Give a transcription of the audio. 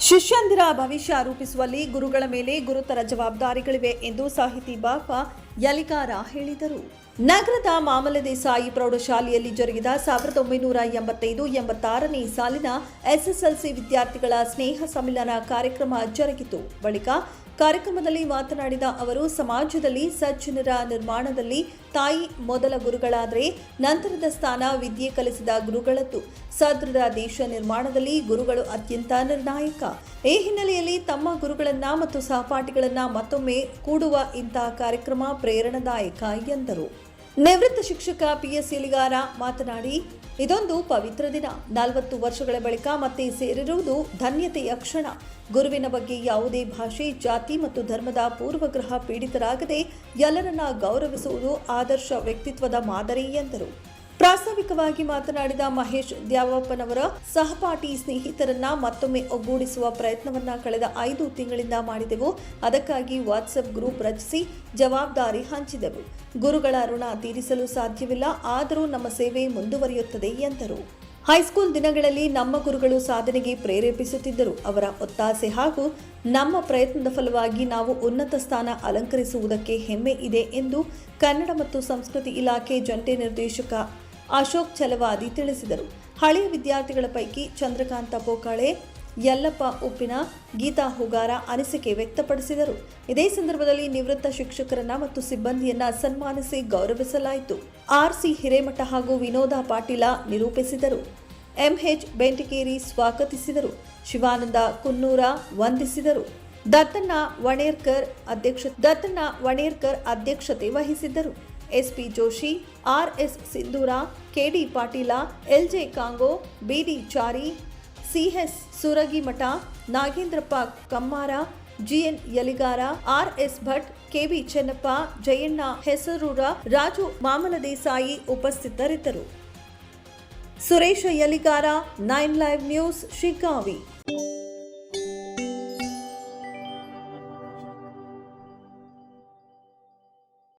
ಶಿಷ್ಯಂದಿರ ಭವಿಷ್ಯ ರೂಪಿಸುವಲ್ಲಿ ಗುರುಗಳ ಮೇಲೆ ಗುರುತರ ಜವಾಬ್ದಾರಿಗಳಿವೆ ಎಂದು ಸಾಹಿತಿ ಬಾಪ ಯಲಿಕಾರ ಹೇಳಿದರು. ನಗರದ ಮಾಮಲೆ ಸಾಯಿ ಪ್ರೌಢಶಾಲೆಯಲ್ಲಿ ಜರುಗಿದ ಸಾವಿರದ ಒಂಬೈನೂರ ಎಂಬತ್ತೈದು ಎಂಬತ್ತಾರನೇ ಸಾಲಿನ ಎಸ್ಎಸ್ಎಲ್ಸಿ ವಿದ್ಯಾರ್ಥಿಗಳ ಸ್ನೇಹ ಸಮ್ಮಿಲನ ಕಾರ್ಯಕ್ರಮ ಜರುಗಿತು. ಬಳಿಕ ಕಾರ್ಯಕ್ರಮದಲ್ಲಿ ಮಾತನಾಡಿದ ಅವರು, ಸಮಾಜದಲ್ಲಿ ಸಜ್ಜನರ ನಿರ್ಮಾಣದಲ್ಲಿ ತಾಯಿ ಮೊದಲ ಗುರುಗಳಾದರೆ ನಂತರದ ಸ್ಥಾನ ವಿದ್ಯೆ ಕಲಿಸಿದ ಗುರುಗಳದ್ದು. ಸದೃಢ ದೇಶ ನಿರ್ಮಾಣದಲ್ಲಿ ಗುರುಗಳು ಅತ್ಯಂತ ನಿರ್ಣಾಯಕ. ಈ ಹಿನ್ನೆಲೆಯಲ್ಲಿ ತಮ್ಮ ಗುರುಗಳನ್ನ ಮತ್ತು ಸಹಪಾಠಿಗಳನ್ನ ಮತ್ತೊಮ್ಮೆ ಕೂಡುವ ಇಂತಹ ಕಾರ್ಯಕ್ರಮ ಪ್ರೇರಣಾದಾಯಕ ಎಂದರು. ನಿವೃತ್ತ ಶಿಕ್ಷಕ ಪಿ ಎಸ್ ಎಲಿಗಾರ ಮಾತನಾಡಿ, ಇದೊಂದು ಪವಿತ್ರ ದಿನ. ನಲವತ್ತು ವರ್ಷಗಳ ಬಳಿಕ ಮತ್ತೆ ಸೇರಿರುವುದು ಧನ್ಯತೆಯ ಕ್ಷಣ. ಗುರುವಿನ ಬಗ್ಗೆ ಯಾವುದೇ ಭಾಷೆ, ಜಾತಿ ಮತ್ತು ಧರ್ಮದ ಪೂರ್ವಗ್ರಹ ಪೀಡಿತರಾಗದೆ ಎಲ್ಲರನ್ನ ಗೌರವಿಸುವುದು ಆದರ್ಶ ವ್ಯಕ್ತಿತ್ವದ ಮಾದರಿ ಎಂದರು. ಪ್ರಾಸ್ತಾವಿಕವಾಗಿ ಮಾತನಾಡಿದ ಮಹೇಶ್ ದ್ಯಾವಪ್ಪನವರ ಸಹಪಾಠಿ ಸ್ನೇಹಿತರನ್ನ ಮತ್ತೊಮ್ಮೆ ಒಗ್ಗೂಡಿಸುವ ಪ್ರಯತ್ನವನ್ನ ಕಳೆದ ಐದು ತಿಂಗಳಿಂದ ಮಾಡಿದೆವು. ಅದಕ್ಕಾಗಿ ವಾಟ್ಸಪ್ ಗ್ರೂಪ್ ರಚಿಸಿ ಜವಾಬ್ದಾರಿ ಹಂಚಿದೆವು. ಗುರುಗಳ ಋಣ ತೀರಿಸಲು ಸಾಧ್ಯವಿಲ್ಲ, ಆದರೂ ನಮ್ಮ ಸೇವೆ ಮುಂದುವರಿಯುತ್ತದೆ ಎಂದರು. ಹೈಸ್ಕೂಲ್ ದಿನಗಳಲ್ಲಿ ನಮ್ಮ ಗುರುಗಳು ಸಾಧನೆಗೆ ಪ್ರೇರೇಪಿಸುತ್ತಿದ್ದರು. ಅವರ ಒತ್ತಾಸೆ ಹಾಗೂ ನಮ್ಮ ಪ್ರಯತ್ನದ ಫಲವಾಗಿ ನಾವು ಉನ್ನತ ಸ್ಥಾನ ಅಲಂಕರಿಸುವುದಕ್ಕೆ ಹೆಮ್ಮೆ ಇದೆ ಎಂದು ಕನ್ನಡ ಮತ್ತು ಸಂಸ್ಕೃತಿ ಇಲಾಖೆ ಜಂಟಿ ನಿರ್ದೇಶಕ ಅಶೋಕ್ ಚಲವಾದಿ ತಿಳಿಸಿದರು. ಹಳೆಯ ವಿದ್ಯಾರ್ಥಿಗಳ ಪೈಕಿ ಚಂದ್ರಕಾಂತ ಪೋಕಾಳೆ ಯಲ್ಲಪ್ಪ ಉಪ್ಪಿನ, ಗೀತಾ ಹುಗಾರ ಅನಿಸಿಕೆ ವ್ಯಕ್ತಪಡಿಸಿದರು. ಇದೇ ಸಂದರ್ಭದಲ್ಲಿ ನಿವೃತ್ತ ಶಿಕ್ಷಕರನ್ನ ಮತ್ತು ಸಿಬ್ಬಂದಿಯನ್ನ ಸನ್ಮಾನಿಸಿ ಗೌರವಿಸಲಾಯಿತು. ಆರ್ಸಿ ಹಿರೇಮಠ ಹಾಗೂ ವಿನೋದ ಪಾಟೀಲ ನಿರೂಪಿಸಿದರು. ಎಂಎಚ್ ಬೆಂಟಿಕೇರಿ ಸ್ವಾಗತಿಸಿದರು. ಶಿವಾನಂದ ಕುನ್ನೂರ ವಂದಿಸಿದರು. ದತ್ತಣ್ಣ ವಣೇರ್ಕರ್ ಅಧ್ಯಕ್ಷ ದತ್ತಣ್ಣ ವಣೇರ್ಕರ್ ಅಧ್ಯಕ್ಷತೆ ವಹಿಸಿದ್ದರು. SP Joshi RS Sindhura KD Patila LJ Kango BD Chari CS Suragimath, Nagendrappa Kammar GN Yaligar RS Bhat KB Chennappa, Jayanna Hesarur, Raju Mamaladesai ಉಪಸ್ಥಿತರಿದ್ದರು. Suresh Yaligar, nine live news, Shiggavi.